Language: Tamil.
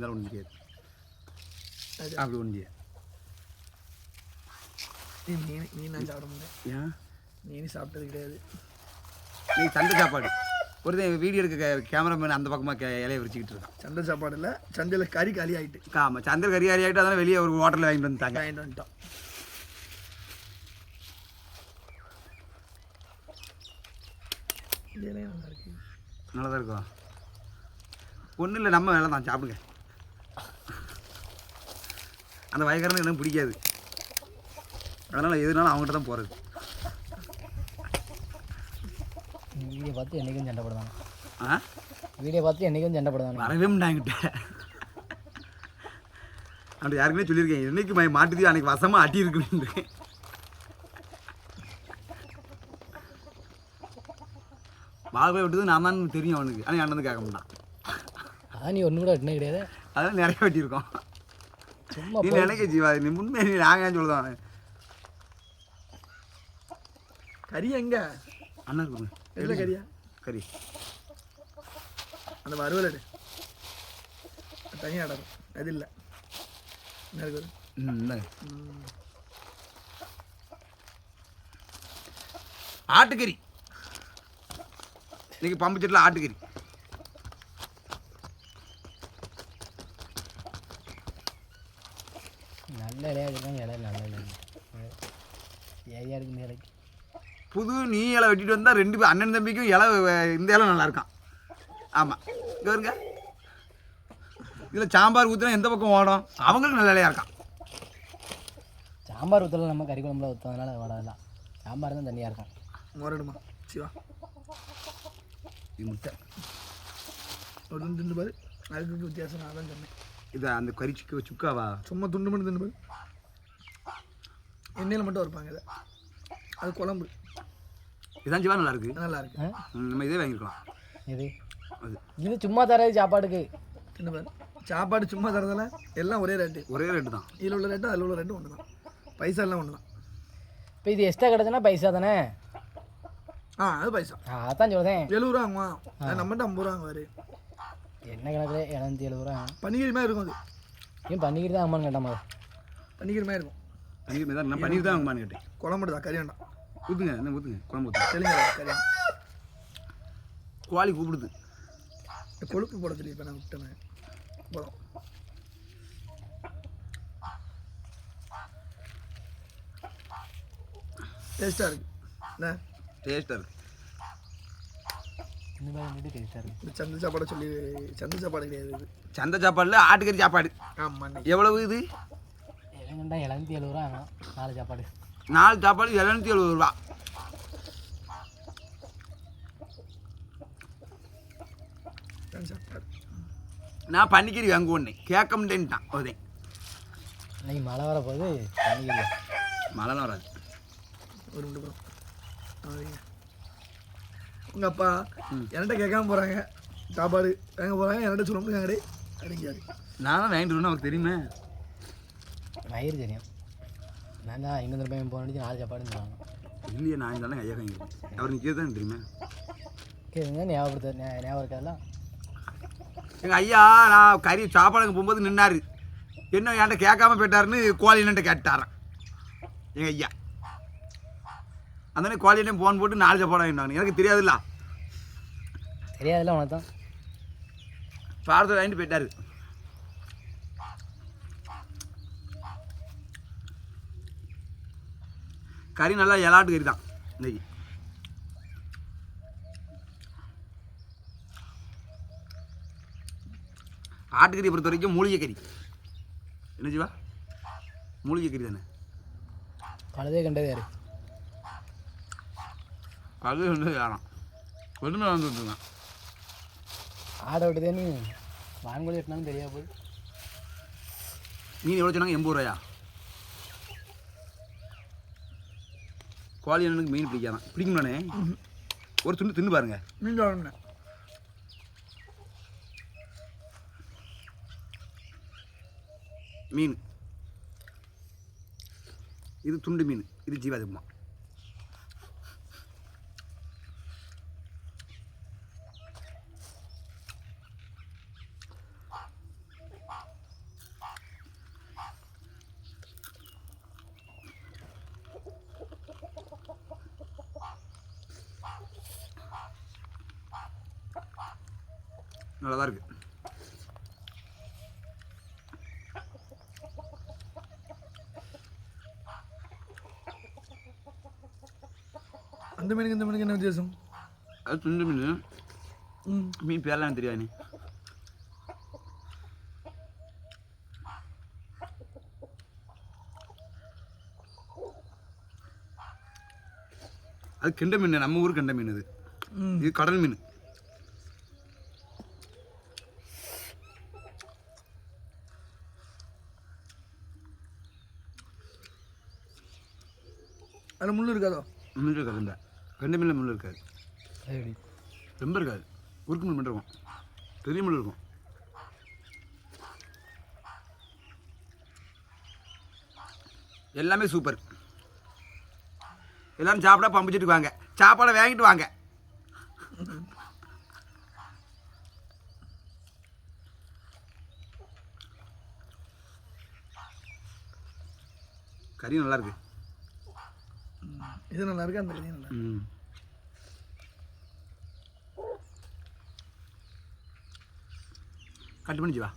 இதெல்லாம் ஒன்றும் தெரியாது அப்படி ஒன்றும் தெரியாது நீ மீன் மீன் நான் சாப்பிட முடியல ஏன்? மீன் சாப்பிட்டது கிடையாது. நீ சண்டை சாப்பாடு. ஒருத்தன் வீடியோ எடுக்க கேமராமேன் அந்த பக்கமாக கே இலையை விரிச்சிக்கிட்டு இருக்கான். சந்தை சாப்பாடு இல்லை சந்தையில் கறி காலி ஆகிட்டு ஆமாம் சந்திர கறி ஆகிட்டு அதெல்லாம் வெளியே ஒரு ஹோட்டலில் வாங்கிட்டு வந்துட்டாங்க. வாங்கிட்டு வந்துட்டோம் நல்லா தான் இருக்கும். ஒன்றும் இல்லை நம்ம வேலை தான் சாப்பிடுங்க. அந்த வயக்காரனுக்கு எனக்கு பிடிக்காது. அதனால் எதுனாலும் அவங்ககிட்ட தான் போகிறது வீடியோ பார்த்து என்றைக்கும் சண்டை போடுதாங்க ஆ? வீடியோ பார்த்து என்றைக்கும் சண்டை போடுதாங்க வரவே மாட்டாங்கிட்ட அப்படி யாருக்குமே சொல்லியிருக்கேன் என்னைக்கு மை மாட்டுது அன்னைக்கு வசமாக அட்டி இருக்குன்னு. பாகுபலி விட்டது நான் தான் தெரியும் அவனுக்கு. ஆனால் அண்ணன் கேட்க மாட்டான். அதான் நீ ஒன்று கூட வெட்டினே கிடையாது. அதெல்லாம் நிறைய வெட்டியிருக்கோம். சும்மா நீ நினைக்க ஜீவா நீ முன்னே நீ நாங்கள் ஏன் சொல்லுதான் கறி எங்க? அண்ணா கொடுங்க. எதுல கறியா? கறி. அந்த வறுவல் எடு. தனியாக அடக்கும் அது இல்லை. என்ன இருக்குது. ஆட்டுக்கறி. இன்னைக்கு பம்பு செட்டில் ஆட்டுக்கறி நல்ல இலையா இருக்காங்க இலை நல்ல இலை ஏரியா இருக்கு இந்த இலைக்கு புது நீ இலை வெட்டிட்டு வந்தால் ரெண்டு பேர் அண்ணன் தம்பிக்கும் இலை இந்த இலை நல்லா இருக்கான் ஆமாம் இங்கே வருங்க இதில் சாம்பார் ஊற்றினா எந்த பக்கம் ஓடும்? அவங்களுக்கு நல்ல இலையாக இருக்கான் சாம்பார் ஊற்றல நம்ம கறி குழம்புல ஊற்றதுனால வடலாம் சாம்பார் தான் தண்ணியாக இருக்கும். மோரடுமா. சிவா இது முட்டை. ஒரு துண்டு பாரு. அதுக்கு வித்தியாசம் நான் தான் சொன்னேன். இது அந்த கறி சுக்கு சுக்காவா? சும்மா துண்டு மட்டும் தின்னு பாரு. எண்ணெயில் மட்டும் வைப்பாங்க இதை. அது குழம்பு. இதான் ஜீவா நல்லா இருக்கு. நல்லா இருக்கு நம்ம இதே வாங்கிருக்கலாம் இது? அது. இது சும்மா தராது பாரு? சாப்பாடு சும்மா தரதில்ல எல்லாம் ஒரே ரேட்டு ஒரே ரேட்டு தான். இதில் உள்ள ரேட்டு அதில் உள்ள ரேட்டு ஒன்று தான் பைசா எல்லாம் ஒன்று தான் இப்போ இது எக்ஸ்ட்ரா கிடச்சுன்னா பைசா தானே? ஆ அது பைசா. அதான் சொல்லுதேன் எழுபது ரூபா ஆகுமா நம்மகிட்ட ஐம்பது ரூபா வாங்குவார். என்ன கணக்கில்? எழுநூத்தி எழுபது ரூபா. பன்னிக்கறி மாதிரி இருக்கும் அது. ஏன் பண்ணிக்கிட்டு தான் அம்மான்னு கேட்ட மாதிரி பன்னிக்கறி மாதிரி இருக்கும். பன்னீர் தான். நான் பன்னீர் தான் வாங்கம்மான்னு கேட்டேன். குழம்பு தான் கறி வேண்டாம். ஊற்றுங்க என்ன ஊற்றுங்க குழம்பு ஊற்றுங்க தெளிங்க கறி வேண்டாம். கோழி கூப்பிடுது. இந்த கொழுப்பு போட சொல்லி இப்போ நான் விட்டேன். போதும் டேஸ்ட்டாக இருக்கு. என்ன? டேஸ்ட்டாக இருக்குது சந்து சாப்பாடை சொல்லி சந்து சாப்பாடு கிடையாது சந்தை சாப்பாடில் ஆட்டுக்கறி சாப்பாடு. ஆமாம் எவ்வளவு இது? இளங்கண்டா எழுநூத்தி எழுபது ரூபா நாலு சாப்பாடு. நாலு சாப்பாடு எழுநூத்தி எழுபது ரூபா. நான் பன்னிக்கறி வாங்குவோன்னே கேட்க முடியேன்ட்டான் ஒருதே இன்னைக்கு மழை வர போது பண்ணிக்கிறீங்க மழைலாம் வராது. ஒரு உங்கள் அப்பா என்கிட்ட கேட்காம போகிறாங்க சாப்பாடு வாங்க போகிறாங்க என்கிட்ட சொல்ல முடியாங்க டே அப்படிங்காரு நான் தான் வாங்கிட்டு வரணும் அவருக்கு தெரியுமே. வயிறு தெரியும். நான் தான் இன்னொரு ரூபாய் போன நாலு சாப்பாடுன்னு சொல்லுவாங்க இல்லையே நான் தானே ஐயா வாங்கிடுவேன் அவர் நிற்கிறது தான் தெரியுமே? கேளுங்க ஞாபகப்படுத்த ஞாபகம் இருக்காதுலாம் எங்கள் ஐயா நான் கறி சாப்பாடுங்க போகும்போது நின்னாரு. என்ன என்கிட்ட கேட்காம போயிட்டாருன்னு கோழி என்கிட்ட கேட்டாரான் எங்கள் ஐயா. அந்த கோழியிட்ட ஃபோன் போட்டு நாலு சாப்பாடு வாங்கிட்டாங்க எனக்கு தெரியாதுல்ல. தெரியாதுல்ல உனக்கு தான். பார்சல் வாங்கிட்டு போயிட்டாரு. கறி நல்லா எலாட்டு கறி தான். இன்னைக்கு. ஆட்டுக்கறியை பொறுத்த வரைக்கும் மூலிகை கறி. என்ன ஜீவா? மூலிகை கறி தானே? கழுதே கண்டது யாரு? அது வந்து வேணாம் ஒன்றுமே வந்துட்டுருங்க ஆடை விட்டுதே நீ. வான்கோழி வெட்டினாலும் தெரியாது போய் மீன் எவ்வளோ சொன்னாங்க? எண்பது ரூபாயா? கோழி எனக்கு மீன் பிடிக்காதான். பிடிக்கும்லானே ஒரு துண்டு தின்னு பாருங்க. வரணும் மீன். இது துண்டு மீன். இது ஜீவாதிமா நல்லா தான் இருக்கு. அந்த மீனுக்கு இந்த மீனுக்கு என்ன வித்தியாசம்? அது துண்டு மீன். மீன் பேர்லாம் தெரியாது நீ அது கெண்டை மீன் நம்ம ஊர் கெண்டை மீன் ம். இது கடல் மீன். அதில் முள் இருக்காதோ? முள் இருக்காது இந்த கெண்டை மீனில் முள் இருக்காது. ரொம்ப இருக்காது. உருக்கு மீன் மட்டும் இருக்கும். பெரிய முள் இருக்கும். எல்லாமே சூப்பர். எல்லாரும் சாப்பிட பம்பிச்சுட்டு வாங்க. சாப்பாடை வாங்கிட்டு வாங்க. கறி நல்லா இருக்கு. இது நல்லா இருக்கு அந்த கறி நல்லா ம் கட்டு பண்ணிச்சு வா